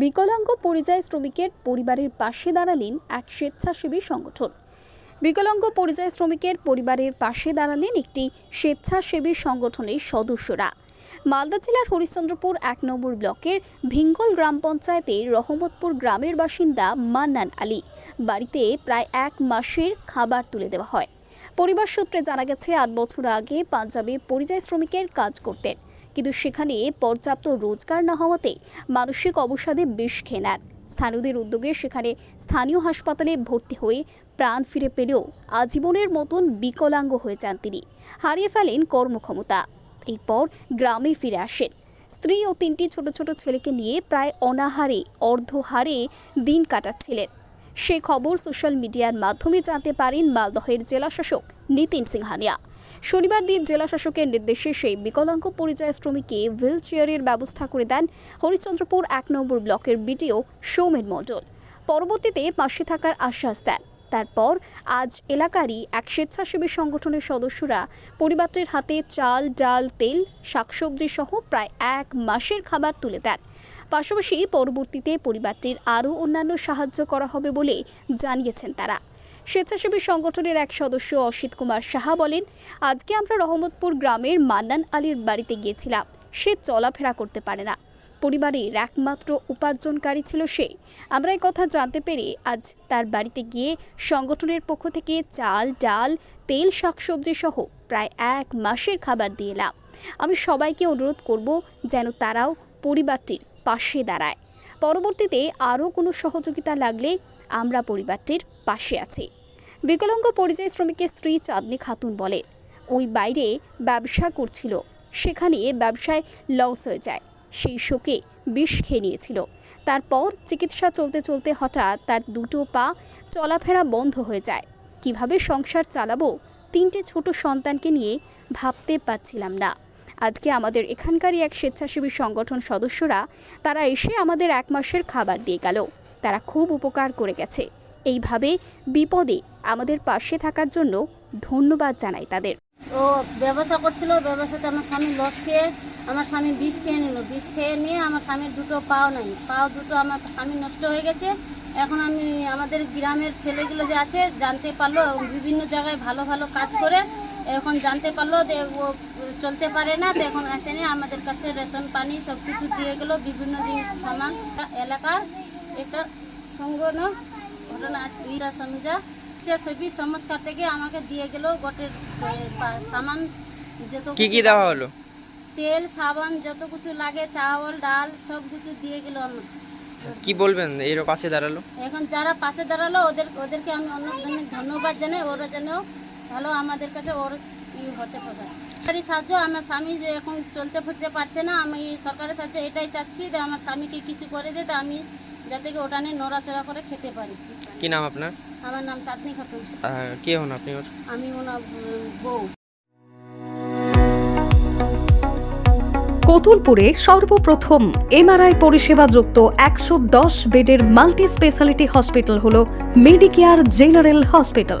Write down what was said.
বিকলাঙ্গ পরিযায়ী শ্রমিকের পরিবারের পাশে দাঁড়ালেন এক স্বেচ্ছাসেবী সংগঠন। বিকলাঙ্গ পরিযায়ী শ্রমিকের পরিবারের পাশে দাঁড়ালেন একটি স্বেচ্ছাসেবী সংগঠনের সদস্যরা। মালদা জেলার হরিশ্চন্দ্রপুর এক নম্বর ব্লকের ভিঙ্গল গ্রাম পঞ্চায়েতের রহমতপুর গ্রামের বাসিন্দা মান্নান আলী। বাড়িতে প্রায় এক মাসের খাবার তুলে দেওয়া হয়। পরিবার সূত্রে জানা গেছে, আট বছর আগে পাঞ্জাবে পরিযায়ী শ্রমিকের কাজ করতেন। কিন্তু সেখানে পর্যাপ্ত রোজগার না হওয়াতে মানসিক অবসাদে বিষ খেয়ে নেন। স্থানীয়দের উদ্যোগে সেখানে স্থানীয় হাসপাতালে ভর্তি হয়ে প্রাণ ফিরে পেলেও আজীবনের মতন বিকলাঙ্গ হয়ে যান তিনি। হারিয়ে ফেলেন কর্মক্ষমতা। এরপর গ্রামে ফিরে আসেন। স্ত্রী ও তিনটি ছোট ছোট ছেলেকে নিয়ে প্রায় অনাহারে, অর্ধহারে দিন কাটাচ্ছিলেন। সে খবর সোশ্যাল মিডিয়ার মাধ্যমে জানতে পারেন মালদহের জেলাশাসক নিতিন সিংহানিয়া। শনিবার দিন জেলাশাসকের নির্দেশে সেই বিকলাঙ্গ পরিযায়ী শ্রমিককে হুইল চেয়ারের ব্যবস্থা করে দেন হরিশ্চন্দ্রপুর এক নম্বর ব্লকের বিডিও সৌমেন মণ্ডল। পরবর্তীতে পাশে থাকার আশ্বাস দেন। তারপর আজ এলাকারই এক স্বেচ্ছাসেবী সংগঠনের সদস্যরা পরিবারটির হাতে চাল, ডাল, তেল শাকসবজি সহ প্রায় এক মাসের খাবার তুলে দেন। পাশাপাশি পরবর্তীতে পরিবারটির আরও অন্যান্য সাহায্য করা হবে বলে জানিয়েছেন তারা। স্বেচ্ছাসেবী সংগঠনের এক সদস্য অসিত কুমার সাহা বলেন, আজকে আমরা রহমতপুর গ্রামের মান্নান আলীর বাড়িতে গিয়েছিলাম। সে চলাফেরা করতে পারে না। পরিবারের একমাত্র উপার্জনকারী ছিল সে। আমরা এই কথা জানতে পেরে আজ তার বাড়িতে গিয়ে সংগঠনের পক্ষ থেকে চাল, ডাল, তেল, শাকসবজি সহ প্রায় এক মাসের খাবার দিয়ে এলাম। আমি সবাইকে অনুরোধ করব যেন তারাও পরিবারটির পাশে দাঁড়ায়। পরবর্তীতে আরও কোনো সহযোগিতা লাগলে আমরা পরিবারটির পাশে আছি। বিকলাঙ্গ পরিযায়ী শ্রমিকের স্ত্রী চাঁদনি খাতুন বলে, ওই বাইরে ব্যবসা করছিল। সেখানে ব্যবসায় লস হয়ে যায়। সেই শোকে বিষ খেয়ে নিয়েছিল। তারপর চিকিৎসা চলতে চলতে হঠাৎ তার দুটো পা চলাফেরা বন্ধ হয়ে যায়। কীভাবে সংসার চালাবো? তিনটে ছোট সন্তানকে নিয়ে ভাবতে পারছিলাম না। আজকে আমাদের এখানকারই এক স্বেচ্ছাসেবী সংগঠন সদস্যরা, তারা এসে আমাদের এক মাসের খাবার দিয়ে গেল। তারা খুব উপকার করে গেছে। এইভাবে বিপদে আমাদের পাশে থাকার জন্য ধন্যবাদ জানাই তাদের। ও ব্যবসা করছিল, ব্যবসাতে আমার স্বামী লস খেয়ে, আমার স্বামী বিষ খেয়ে নিল। বিষ খেয়ে নিয়ে আমার স্বামীর দুটো পাও নাই। পাও দুটো আমার স্বামী নষ্ট হয়ে গেছে। এখন আমি আমাদের গ্রামের ছেলেগুলো যে আছে, জানতে পারল বিভিন্ন জায়গায় ভালো ভালো কাজ করে এখন জানতে পারল যে ও চলতে পারে না তো এখন আসেনি। আমাদের কাছে রেশন পানি সব কিছু দিয়ে গেলো বিভিন্ন জিনিস সামান। এলাকার একটা সংগঠন ঘটনা ইরা সমঝা যে সবই সমাজ খাতে থেকে আমাকে দিয়ে গেল গোটের সামান যত কি কি দেওয়া হলো? তেল সাবান যত কিছু লাগে চাवल ডাল সব কিছু দিয়ে গেল আমার। আচ্ছা, কি বলবেন? এর পাশে দাঁড়াল? এখন যারা পাশে দাঁড়াল ওদের ওদেরকে আমি অনেক অনেক ধন্যবাদ জানাই। ওরা যেন ভালো আমাদের কাছে ওর হতে পারে সরকারি সাহায্য আমার স্বামী যে এখন চলতে ফিরতে পারছে না আমি সরকারের সাহায্য এটাই চাচ্ছি যে আমার স্বামীকে কিছু করে দে তো আমি যাতে কি ওটা নিয়ে নড়াচড়া করে খেতে পারি। কি নাম আপনার? আমার নাম চাঁদনি খাতুন। কে হন আপনি ওর? আমি ওনার বউ। কতুলপুরে সর্বপ্রথম এমআরআই পরিষেবা যুক্ত একশো দশ বেডের মাল্টি স্পেশালিটি হসপিটাল হল মেডিকেয়ার জেনারেল হসপিটাল।